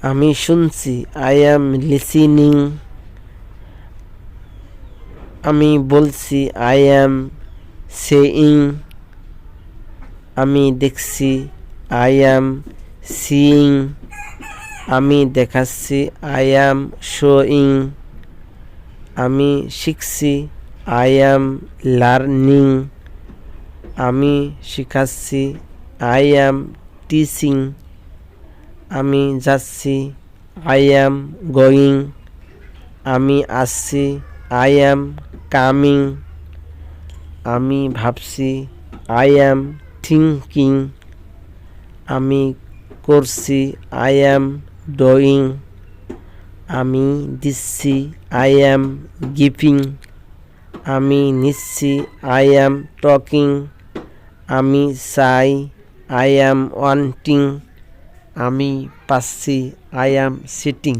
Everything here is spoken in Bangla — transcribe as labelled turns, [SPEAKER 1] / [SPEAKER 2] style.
[SPEAKER 1] আমি শুনছি আই অ্যাম লিসিনিং আমি বলছি আই অ্যাম সেইং আমি দেখছি আই অ্যাম সিইং আমি দেখাচ্ছি আই অ্যাম শোয়িং আমি শিখছি আই অ্যাম লার্নিং আমি শিখাচ্ছি আই অ্যাম টিচিং আমি যাচ্ছি আই অ্যাম গোয়িং আমি আসছি আই অ্যাম কামিং আমি ভাবছি আই অ্যাম থিঙ্কিং আমি করছি আই অ্যাম ডুইং আমি দিচ্ছি আই অ্যাম গিভিং আমি নিচ্ছি আই অ্যাম টকিং আমি চাই আই অ্যাম ওয়ান্টিং আমি পাচ্ছি আই অ্যাম সিটিং